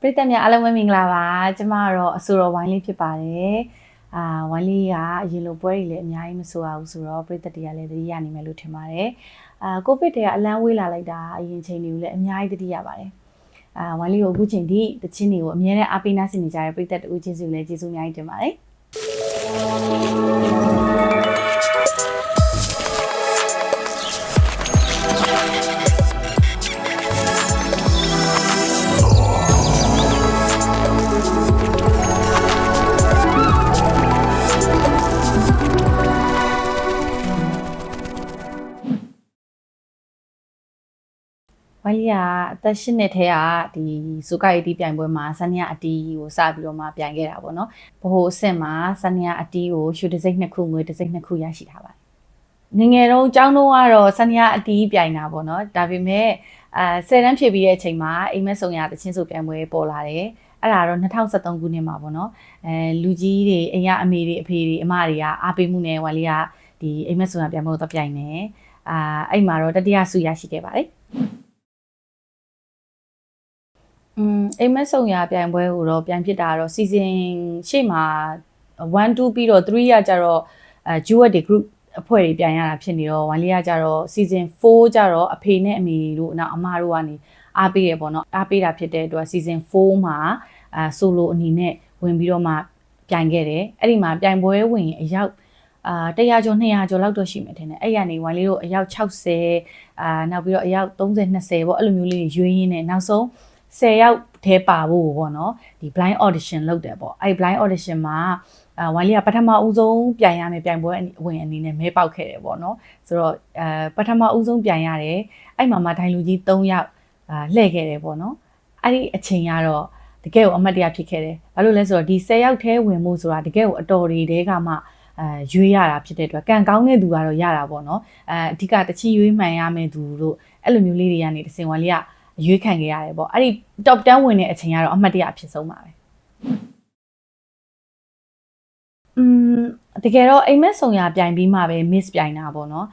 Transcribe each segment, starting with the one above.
ပရိသတ်များအားလုံးပဲမင်္ဂလာပါကျမကတော့အဆိုတော်ဝိုင်းလေးဖြစ်ပါတယ်အာဝိုင်းလေးကအရင်လိုပွဲတွေလည်းအများကြီးမဆိုရဘူးဆိုတော့ပရိသတ်တွေကလည်းသတိရနိုင်မယ်လို့ထင်ပါတယ်အာကိုဗစ်တွေကအလန်းဝေးလာလိုက်တာအရင်ချိန်တွေကိုလည်းအများကြီးသတိရပါတယ်အာဝိုင်းလေးကိုအခုချိန်ထိတချင်းတွေကိုအများနဲ့အားပေးနာဆင်နေကြတဲ့ပရိသတ်တူချင်းစုလည်းကျေးဇူးအများကြီးတင်ပါတယ် ဝိုင်းလီကအသက်၈နှစ်ထဲကဒီဇူကာရီတီပြိုင်ပွဲမှာဆန်နီယာအတီးကိုစပြီးတော့မှပြိုင်ခဲ့တာပေါ့နော်ဘိုးအဆင့်မှာဆန်နီယာအတီးကိုရွှေတစ်စိမ့်နှစ်ခုငွေတစ်စိမ့်နှစ်ခုရရှိထားပါတယ်ငယ်ငယ်တုန်းအကြောင်းတုန်းကတော့ဆန်နီယာအတီးပြိုင်တာပေါ့နော်ဒါပေမဲ့အဲဆယ်တန်းဖြစ်ပြီးတဲ့အချိန်မှာအိမ်မက်ဆောင်ရတချင်းစုပြိုင်ပွဲပေါ်လာတယ်အဲ့ဒါတော့2013ခုနှစ်မှာပေါ့နော်အဲလူကြီးတွေအိမ်ရအမေတွေအဖေတွေအမတွေကအားပေးမှုနဲ့ဝိုင်းလီကဒီအိမ်မက်ဆောင်ရပြိုင်ပွဲကိုတော့ပြိုင်တယ်အာအဲ့မှာတော့တတိယဆုရရှိခဲ့ပါတယ် อืมအိမ်မက်ဆောင်ရပြိုင်ပွဲကိုတော့ပြန်ဖြစ်တာတော့ season ရှေ့မှာ1 2ပြီးတော့3ရကြတော့အဲ duet တွေ group အဖွဲ့တွေပြန်ရတာဖြစ်နေတော့1လေးရကြတော့ season 4ကြတော့အဖေနဲ့အမေတို့နောက်အမတို့ကနေအားပေးရပေါ့နော်အားပေးတာဖြစ်တဲ့အတွက် season 4မှာအဲ solo အနေနဲ့ဝင်ပြီးတော့မှပြိုင်ခဲ့တယ်အဲ့ဒီမှာပြိုင်ပွဲဝင်အယောက်အာ100ကျော်200ကျော်လောက်တော့ရှိမယ်ထင်တယ်အဲ့ရနေ1လေးတို့အယောက်60အာနောက်ပြီးတော့အယောက်30 20ပေါ့အဲ့လိုမျိုးလေးရွေးရင်းနဲ့နောက်ဆုံး 10ယောက်ထဲပါဖို့ပေါ့နော်ဒီ blind audition လုပ်တယ်ပေါ့အဲ့ blind audition မှာအာဝိုင်းလေးကပထမဦးဆုံးပြိုင်ရမယ်ပြိုင်ပွဲဝင်အနေနဲ့မဲပေါက်ခဲ့တယ်ပေါ့နော်ဆိုတော့အဲပထမဦးဆုံးပြိုင်ရတယ်အဲ့မှာမှဒိုင်လူကြီး3ယောက်အာလှည့်ခဲ့တယ်ပေါ့နော်အဲ့ဒီအချိန်ကတော့တကယ်ကိုအမတ်တရားဖြစ်ခဲ့တယ်ဘာလို့လဲဆိုတော့ဒီ10ယောက်ထဲဝင်မှုဆိုတာတကယ်ကိုအတော်တွေတဲကမှအဲရွေးရတာဖြစ်တဲ့အတွက်ကံကောင်းတဲ့သူကတော့ရတာပေါ့နော်အဲအဓိကတချီရွေးမှန်ရမယ်သူတို့အဲ့လိုမျိုးလေးတွေကနေတစင်ဝါလေးက ရွေးခံခဲ့ရတယ်ပေါ့အဲ့ဒီ top 10ဝင်တဲ့အချိန်ကတော့အမှတ်တရအဖြစ်ဆုံးပါပဲอืมတကယ်တော့အိမ်မက်ဆောင်ရပြိုင်ပြီးမှပဲ miss ပြိုင်တာပေါ့နော်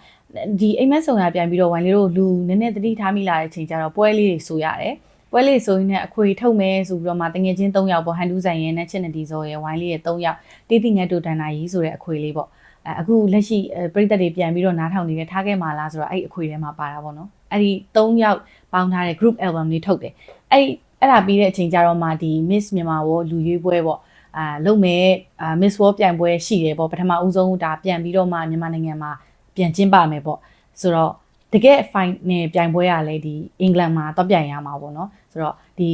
ဒီအိမ်မက်ဆောင်ရပြိုင်ပြီးတော့ဝိုင်လေးတို့လူနည်းနည်းတတိထားမိလာတဲ့အချိန်ကျတော့ပွဲလေးတွေဆိုရတယ်ပွဲလေးဆိုရင်လည်းအခွေထုတ်မယ်ဆိုပြီးတော့မှတငယ်ချင်း၃ယောက်ပေါ့ဟန်တူးဆိုင်ရဲနဲ့ချစ်နေဒီဇော်ရဲဝိုင်းလေးရဲ့၃ယောက်တေးတိငတ်တူတန်နာကြီးဆိုတဲ့အခွေလေးပေါ့ အဲအခုလက်ရှိပြိသက်တွေပြန်ပြီးတော့နားထောင်နေတယ်ထားခဲ့မှာလားဆိုတော့အဲ့အခွေထဲမှာပါတာပေါ့နော်အဲ့ဒီ၃ယောက်ပေါင်းထားတဲ့ group album လေးထုတ်တယ်အဲ့အဲ့ဒါပြီးတဲ့အချိန်ကျတော့မှဒီ Miss မြန်မာဘောလူရွေးပွဲပေါ့အာလုပ်မဲ့အာ Miss World ပြိုင်ပွဲရှိတယ်ပေါ့ပထမဦးဆုံးဒါပြန်ပြီးတော့မှမြန်မာနိုင်ငံမှာပြန်ကျင်းပမယ်ပေါ့ဆိုတော့တကယ် final ပြိုင်ပွဲကလည်းဒီအင်္ဂလန်မှာတော့ပြိုင်ရမှာပေါ့နော်ဆိုတော့ဒီ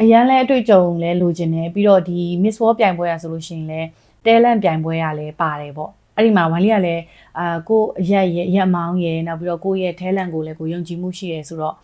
အရန်လဲအတွေ့အကြုံလဲလိုချင်တယ်ပြီးတော့ဒီ Miss World ပြိုင်ပွဲရဆိုလို့ရှိရင်လဲ talent ပြိုင်ပွဲရလဲပါတယ်ပေါ့ အဲ့ဒီမှာဝမ်လီကလည်းအာကိုအရက်ရဲ့ရက်မောင်းရဲ့နောက်ပြီးတော့ကိုရဲ့ talent ကိုလည်းကိုယုံကြည်မှုရှိရဲဆိုတော့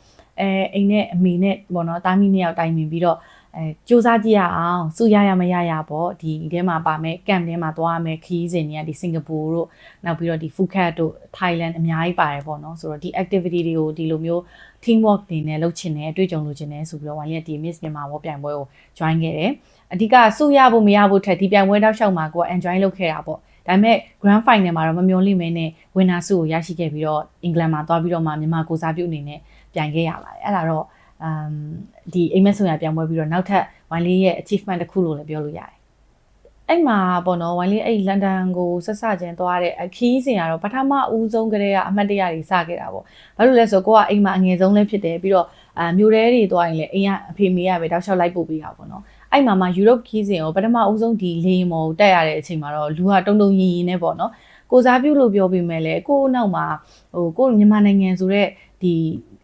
အဲအိမ်နဲ့အမေနဲ့ပေါ့နော်တာမီနှစ်ယောက်တိုင်ပင်ပြီးတော့အဲစူးစမ်းကြည့်ရအောင်စူရရမရရပေါ့ဒီထဲမှာပါမယ်ကမ်ထဲမှာသွားမယ်ခီးစဉ်တွေကဒီစင်ကာပူတို့နောက်ပြီးတော့ဒီဖူခတ်တို့ထိုင်းလန်အများကြီးပါတယ်ပေါ့နော်ဆိုတော့ဒီ activity တွေကိုဒီလိုမျိုး team work တွေနဲ့လုပ်ချင်တယ်အတွေ့အကြုံလုပ်ချင်တယ်ဆိုပြီးတော့ဝိုင်းရက်ဒီ Miss မြန်မာဘောပြိုင်ပွဲကို join ခဲ့တယ်အဓိကစူရဖို့မရဖို့ထက်ဒီပြိုင်ပွဲတောက်လျှောက်မှာကို enjoy လုပ်ခဲ့တာပေါ့ ဒါပေမဲ့ grand final မှာတော့မမျော်လင့်မဲနဲ့ winner ဆုကိုရရှိခဲ့ပြီးတော့အင်္ဂလန်မှာသွားပြီးတော့မှမြန်မာကိုစားပြုအနေနဲ့ပြိုင်ခဲ့ရပါတယ်အဲ့ဒါတော့ um ဒီအိမ်မက်ဆောင်ရပြန်ပွဲပြီးတော့နောက်ထပ်ဝိုင်းလေးရဲ့ achievement တစ်ခုလို့လည်းပြောလို့ရတယ်အဲ့မှာပေါ့နော်ဝိုင်းလေးအဲ့လန်ဒန်ကိုဆက်ဆချင်းသွားတဲ့အခီးစဉ်ကတော့ပထမဦးဆုံးကတည်းကအမှတ်တရတွေစခဲ့တာပေါ့ဘာလို့လဲဆိုတော့ကိုကအိမ်မှာအငယ်ဆုံးလည်းဖြစ်တယ်ပြီးတော့အာမျိုးတဲတွေသွားရင်လည်းအိမ်ကအဖေမေကပဲတောက်လျှောက်လိုက်ပို့ပေးတာပေါ့နော် အဲ့မှာမှယူရိုပခီးစဉ်ကိုပထမဦးဆုံးဒီလေမော်တက်ရတဲ့အချိန်မှာတော့လူကတုံတုံရင်ရင်နဲ့ပေါ့နော်ကိုစားပြုလို့ပြောပေးမယ်လေကိုနောက်မှာဟိုကိုမြန်မာနိုင်ငံဆိုတော့ဒီ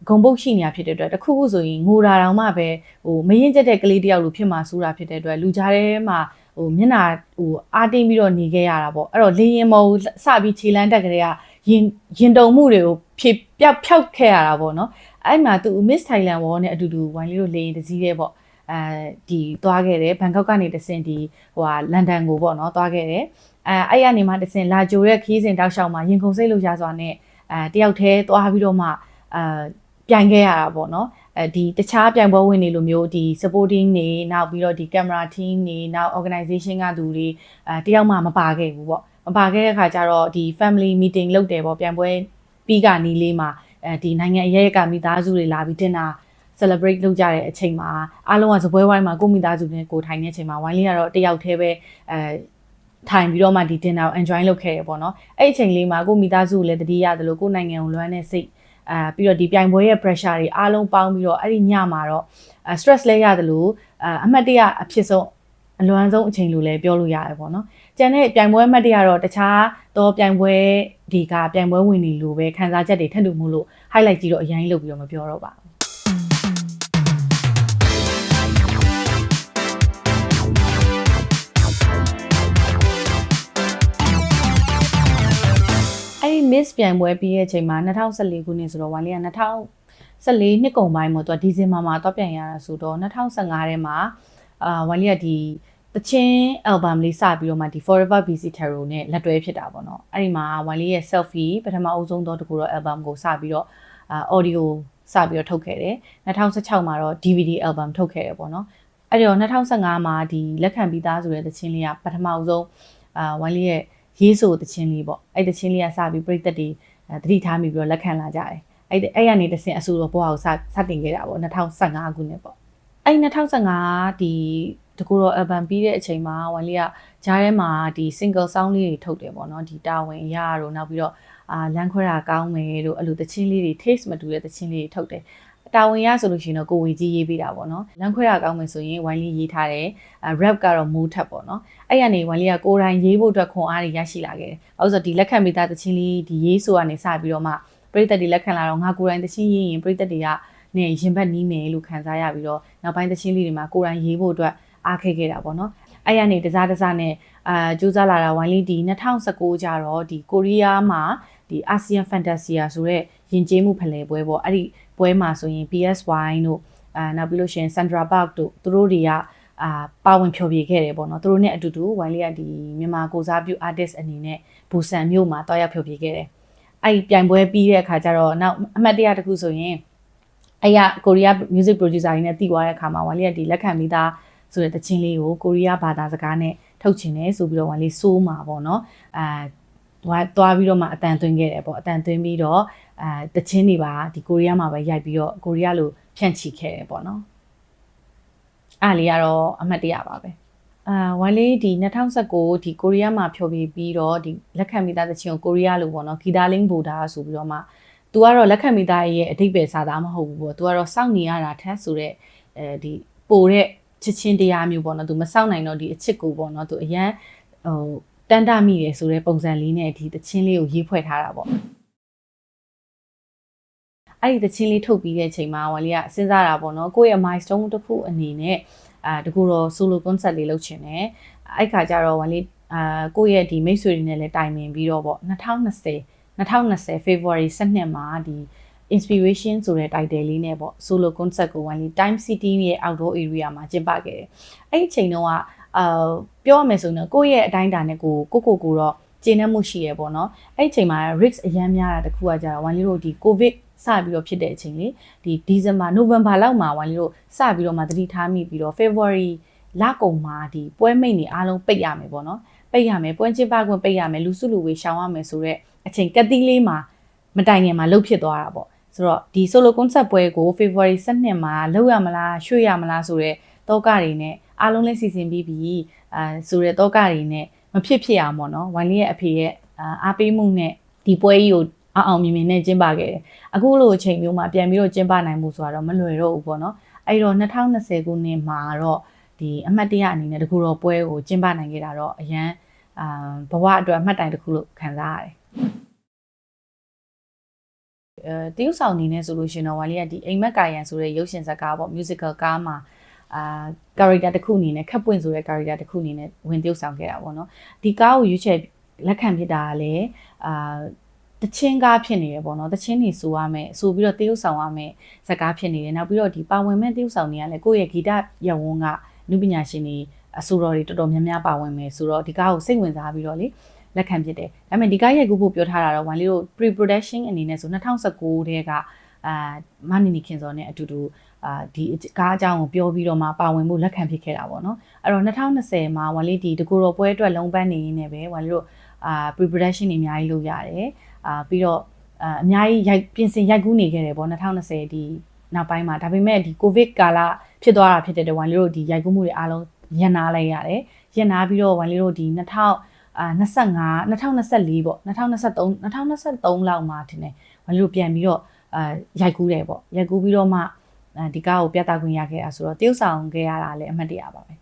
ဂုံပုတ်ရှိနေတာဖြစ်တဲ့အတွက်တခုခုဆိုရင်ငိုတာတောင်မှပဲဟိုမရင်ကျက်တဲ့ကလေးတယောက်လိုဖြစ်မှာစိုးတာဖြစ်တဲ့အတွက်လူကြားထဲမှာဟိုမျက်နှာဟိုအားတင်းပြီးတော့နေခဲ့ရတာပေါ့အဲ့တော့လေရင်မော်စပြီးခြေလန်းတက်ကလေးကရင်ရင်တုံမှုတွေကိုဖြေပြောက်ဖြောက်ခဲ့ရတာပေါ့နော်အဲ့မှာသူ Miss Thailand ဝေါ်နဲ့အတူတူဝိုင်းလေးတို့လေရင်တစည်းတဲ့ပေါ့ အဲဒီသွားခဲ့တယ်ဘန်ကောက်ကနေတဆင်ဒီဟိုဟာလန်ဒန်ကိုပေါ့နော်သွားခဲ့တယ်အဲအဲ့ရနေမှတဆင်လာကြိုတဲ့ခီးစဉ်တောက်လျှောက်မှာရင်ခုန်စိတ်လို့ရစွာနဲ့အဲတယောက်တည်းသွားပြီးတော့မှအာပြိုင်ခဲ့ရတာပေါ့နော်အဲဒီတခြားပြိုင်ပွဲဝင်တွေလိုမျိုးဒီ supporting တွေနောက်ပြီးတော့ဒီ camera team တွေနောက် organization ကသူတွေအဲတယောက်မှမပါခဲ့ဘူးပေါ့မပါခဲ့တဲ့ခါကျတော့ဒီ family meeting လုပ်တယ်ပေါ့ပြိုင်ပွဲပြီးကနီးလေးမှာအဲဒီနိုင်ငံအရဲရက်ကမိသားစုတွေလာပြီးတင်တာ celebrate လုပ်ကြတဲ့အချိန်မှာအားလုံးကစပွဲဝိုင်းမှာကိုမိသားစုနဲ့ကိုထိုင်နေတဲ့အချိန်မှာဝိုင်းလေးကတော့တယောက်တည်းပဲအဲထိုင်ပြီးတော့မှဒီ dinner ကို enjoy လုပ်ခဲ့ရပေါ့နော်အဲ့အချိန်လေးမှာကိုမိသားစုကိုလည်းတတိရတယ်လို့ကိုနိုင်ငံကိုလွမ်းတဲ့စိတ်အာပြီးတော့ဒီပြိုင်ပွဲရဲ့ pressure တွေအားလုံးပေါင်းပြီးတော့အဲ့ဒီညမှာတော့ stress လဲရတယ်လို့အမှတ်တရအဖြစ်ဆုံးအလွမ်းဆုံးအချိန်လို့လည်းပြောလို့ရတယ်ပေါ့နော်ကျန်တဲ့ပြိုင်ပွဲအမှတ်တရတော့တခြားတော့ပြိုင်ပွဲဒီကပြိုင်ပွဲဝင်နေလို့ပဲခံစားချက်တွေထပ်တူမှုလို့ highlight ကြည့်တော့အရင်လုပ်ပြီးတော့မပြောတော့ပါဘူး အဲ့ဒီ miss ပြိုင်ပွဲပြီးရဲ့အချိန်မှာ2014ခုနှစ်ဆိုတော့ဝိုင်းလေးက2014နှစ်ကုန်ပိုင်းမှာသူကဒီဇင်ဘာမှာတော့ပြန်ရတာဆိုတော့2015ထဲမှာအာဝိုင်းလေးကဒီတချင်း album လေးစပြီးတော့မှဒီ Forever Busy Tarot နဲ့လက်တွဲဖြစ်တာပေါ့နော်အဲ့ဒီမှာဝိုင်းလေးရဲ့ selfie ပထမအဦးဆုံးတော့တကူတော့ album ကိုစပြီးတော့အာ audio စပြီးတော့ထုတ်ခဲ့တယ်2016မှာတော့ DVD album ထုတ်ခဲ့တယ်ပေါ့နော်အဲ့တော့2015မှာဒီလက်ခံပြီးသားဆိုတဲ့တချင်းလေးကပထမအဦးဆုံးအာဝိုင်းလေးရဲ့ ရေးဆိုတချင်းလေးပေါ့အဲ့တချင်းလေးကစပြီးပြိသက်တွေသတိထားမိပြီးတော့လက်ခံလာကြတယ်အဲ့အဲ့ရနေတဆင်အဆူတော့ဘွားကိုစစတင်ခဲ့တာပေါ့2015ခုနှစ်ပေါ့အဲ့2015ဒီတကူတော့ album ပြီးတဲ့အချိန်မှာဝိုင်းလေးကဂျားထဲမှာဒီ single song လေးတွေထုတ်တယ်ပေါ့နော်ဒီတာဝန်ရတော့နောက်ပြီးတော့အာလမ်းခွဲတာကောင်းမယ်လို့အဲ့လိုတချင်းလေးတွေ taste မတူတဲ့တချင်းလေးတွေထုတ်တယ် တာဝန်ရဆိုလို့ရှိရင်တော့ကိုဝေကြီးရေးပေးတာပေါ့နော်လမ်းခွဲတာကောင်းမယ်ဆိုရင်ဝိုင်းလေးရေးထားတယ် rap ကတော့ mood ထက်ပေါ့နော်အဲ့ရနေဝိုင်းလေးကကိုယ်တိုင်ရေးဖို့အတွက်ခွန်အားတွေရရှိလာခဲ့တယ်။အဲဆိုဒီလက်ခံမိသားတချင်းလေးဒီရေးဆိုကနေစပြီးတော့မှပရိသတ်တွေလက်ခံလာတော့ငါကိုယ်တိုင်တချင်းရေးရင်ပရိသတ်တွေကနဲ့ရင်ဘတ်နီးမယ်လို့ခံစားရပြီးတော့နောက်ပိုင်းတချင်းလေးတွေမှာကိုယ်တိုင်ရေးဖို့အတွက်အားခဲခဲ့တာပေါ့နော်။အဲ့ရနေတစားတစားနဲ့အာစူးစမ်းလာတာဝိုင်းလေးဒီ2019ကျတော့ဒီကိုရီးယားမှာဒီအာဆီယံဖန်တာဆီယာဆိုတဲ့ ယဉ်ကျေးမှုဖလှယ်ပွဲပေါ့အဲ့ဒီပွဲမှာဆိုရင် PSY တို့အာနောက်ပြီးလို့ရှိရင် Sandra Park တို့သူတို့တွေကအာပါဝင်ဖျော်ဖြေခဲ့တယ်ပေါ့နော်သူတို့နဲ့အတူတူဝိုင်းလေးကဒီမြန်မာကိုစားပြု artist အနေနဲ့ဘူဆန်မြို့မှာတွားရောက်ဖျော်ဖြေခဲ့တယ်အဲ့ဒီပြိုင်ပွဲပြီးတဲ့အခါကျတော့နောက်အမှတ်တရတစ်ခုဆိုရင်အဲ့ရကိုရီးယား music producer တွေနဲ့တည်သွားတဲ့အခါမှာဝိုင်းလေးကဒီလက်ခံပြီးသားဆိုတဲ့တခြင်းလေးကိုကိုရီးယားဘာသာစကားနဲ့ထုတ်ချင်တယ်ဆိုပြီးတော့ဝိုင်းလေးစိုးမှာပေါ့နော်အာ သွားသွားပြီးတော့မှအတန်သွင်းခဲ့တယ်ပေါ့အတန်သွင်းပြီးတော့အာတခြင်းတွေပါဒီကိုရီးယားမှာပဲရိုက်ပြီးတော့ကိုရီးယားလိုဖြန့်ချီခဲ့တယ်ပေါ့နော်အားလေးကတော့အမှတ်တရပါပဲအာဝိုင်းလေးဒီ2019ဒီကိုရီးယားမှာဖျော်ဖြေပြီးတော့ဒီလက်ခံမိသားတခြင်းကိုကိုရီးယားလိုပေါ့နော်ဂီတာလင်းဘူတာဆိုပြီးတော့မှသူကတော့လက်ခံမိသားရဲ့အတိတ်ပဲစာသားမဟုတ်ဘူးပေါ့သူကတော့စောင့်နေရတာထက်ဆိုတော့အဲဒီပိုတဲ့ချစ်ချင်းတရားမျိုးပေါ့နော်သူမစောင့်နိုင်တော့ဒီအချစ်ကိုပေါ့နော်သူအရန်ဟို တန်တမိတယ်ဆိုတဲ့ပုံစံလေးနဲ့ဒီတချင်းလေးကိုရေးဖွဲ့ထားတာပေါ့အဲ့ဒီတချင်းလေးထုတ်ပြီးတဲ့အချိန်မှာဝါလီကစဉ်းစားတာပေါ့နော်ကိုယ့်ရဲ့ milestone တစ်ခုအနေနဲ့အာတကူတော့ solo concert လေးလုပ်ချင်တယ်အဲ့ခါကျတော့ဝါလီအာကိုယ့်ရဲ့ဒီမိတ်ဆွေတွေနဲ့လည်းတိုင်ပင်ပြီးတော့ပေါ့2020 2020 February 12မှာဒီ inspiration ဆိုတဲ့ title လေးနဲ့ပေါ့ solo concert ကိုဝိုင်းလေး Time City ရဲ့ outdoor area မှာကျင်းပခဲ့တယ်အဲ့ဒီအချိန်တုန်းက အာပြောရမယ်ဆိုရင်ကိုယ့်ရဲ့အတိုင်းအတာနဲ့ကိုကိုကိုကိုတော့ကျင်းနှမှုရှိရပေါ့နော်အဲ့ဒီအချိန်မှာ risk အရန်များတာတခုကကြတော့ဝိုင်းလေးတို့ဒီ covid စပြီးတော့ဖြစ်တဲ့အချိန်လေဒီ December November လောက်မှာဝိုင်းလေးတို့စပြီးတော့မှသတိထားမိပြီးတော့ February လကုန်မှာဒီပွဲမိတ်နေအားလုံးပိတ်ရမယ်ပေါ့နော်ပိတ်ရမယ်ပွဲကျင်းပခွင့်ပိတ်ရမယ်လူစုလူဝေးရှောင်ရမယ်ဆိုတော့အချိန်ကတိလေးမှာမတိုင်ခင်မှာလှုပ်ဖြစ်သွားတာပေါ့ဆိုတော့ဒီ solo concert ပွဲကို February 12မှာလုပ်ရမလားရွှေ့ရမလားဆိုတော့တောကတွေနဲ့ အားလုံးလည်းစီစဉ်ပြီးပြီအဲဆိုတော့တောကတွေနဲ့မဖြစ်ဖြစ်အောင်ပေါ့နော်ဝိုင်းလေးရဲ့အဖေရဲ့အားပေးမှုနဲ့ဒီပွဲကြီးကိုအောင်အောင်မြင်မြင်နဲ့ကျင်းပခဲ့တယ်အခုလိုအချိန်မျိုးမှာပြန်ပြီးတော့ကျင်းပနိုင်မှုဆိုတော့မလွယ်တော့ဘူးပေါ့နော်အဲ့တော့2020ခုနှစ်မှာတော့ဒီအမှတ်တရအနေနဲ့တကူတော့ပွဲကိုကျင်းပနိုင်ခဲ့တာတော့အရန်အာဘဝအတွက်အမှတ်တိုင်တစ်ခုလို့ခံစားရတယ်အဲတရုတ်ဆောင်အနေနဲ့ဆိုလို့ရှင်တော့ဝါလီကဒီအိမ်မက်ကာယန်ဆိုတဲ့ရုပ်ရှင်ဇာတ်ကားပေါ့ musical ကားမှာ အာ character တစ်ခုအနေနဲ့ခက်ပွင့်ဆိုတဲ့ character တစ်ခုအနေနဲ့ဝင်တရုတ်ဆောင်ခဲ့တာပေါ့နော်ဒီကားကိုရွေးချယ်လက်ခံဖြစ်တာကလည်းအာတချင်းကားဖြစ်နေရပေါ့နော်တချင်းနေဆိုရမယ်ဆိုပြီးတော့တရုတ်ဆောင်ရမယ်ဇာတ်ကားဖြစ်နေတယ်နောက်ပြီးတော့ဒီပါဝင်မဲ့တရုတ်ဆောင်တွေကလည်းကိုယ့်ရဲ့ဂီတရဝန်းကနုပညာရှင်တွေအဆိုတော်တွေတော်တော်များများပါဝင်မယ်ဆိုတော့ဒီကားကိုစိတ်ဝင်စားပြီးတော့လေလက်ခံဖြစ်တယ်ဒါပေမဲ့ဒီကားရိုက်ကူးဖို့ပြောထားတာတော့ဝန်လေးတို့ pre production အနေနဲ့ဆို2019တဲကအာမနီနီခင်စောနဲ့အတူတူ အာဒီကားအကြောင်းကိုပြောပြီးတော့မှပါဝင်မှုလက်ခံဖြစ်ခဲ့တာပေါ့နော်အဲ့တော့2020မှာဝန်လေးဒီတကူတော်ပွဲအတွက်လုံးပန်းနေရင်းနဲ့ပဲဝန်လေးတို့အာ pre production တွေအများကြီးလုပ်ရတယ်အာပြီးတော့အာအများကြီးရိုက်ပြင်ဆင်ရိုက်ကူးနေခဲ့တယ်ပေါ့2020ဒီနောက်ပိုင်းမှာဒါပေမဲ့ဒီကိုဗစ်ကာလဖြစ်သွားတာဖြစ်တဲ့အတွက်ဝိုင်လေးတို့ဒီရိုက်ကူးမှုတွေအားလုံးညံ့နာလိုက်ရတယ်ညံ့နာပြီးတော့ဝိုင်လေးတို့ဒီ2000အာ25 2024ပေါ့2023 2023လောက်မှာတင်တယ်ဝိုင်လေးတို့ပြန်ပြီးတော့အာရိုက်ကူးတယ်ပေါ့ရိုက်ကူးပြီးတော့မှအဲ ဒီကားကိုပြသခွင့်ရခဲ့တာဆိုတော့တရုပ်ဆောင်ခဲ့ရတာလည်းအမှတ်တရပါပဲ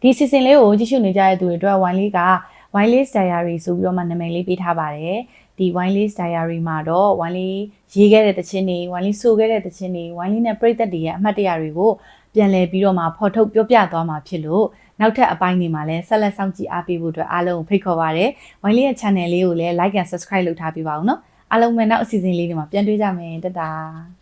ဒီ season လေးကိုကြည့်ရှုနေကြတဲ့သူတွေအတွက်ဝိုင်လေးက Wireless Diary ဆိုပြီးတော့မှနာမည်လေးပေးထားပါတယ်ဒီ Wireless Diary မှာတော့ Wireless ရေးခဲ့တဲ့တခြင်းတွေ Wireless ဆိုခဲ့တဲ့တခြင်းတွေ Wireless နဲ့ပြည်သက်တွေရဲ့အမှတ်တရတွေကိုပြန်လည်ပြီးတော့မှဖော်ထုတ်ပြောပြသွားမှာဖြစ်လို့နောက်ထပ်အပိုင်းတွေမှာလည်းဆက်လက်စောင့်ကြည့်အားပေးဖို့အတွက်အားလုံးကိုဖိတ်ခေါ်ပါရစေ။ Wireless ရဲ့ channel လေးကိုလည်း like and subscribe လုပ်ထားပေးပါဦးနော်။အားလုံးပဲနောက်အစီအစဉ်လေးတွေမှာပြန်တွေ့ကြမယ်တတာ။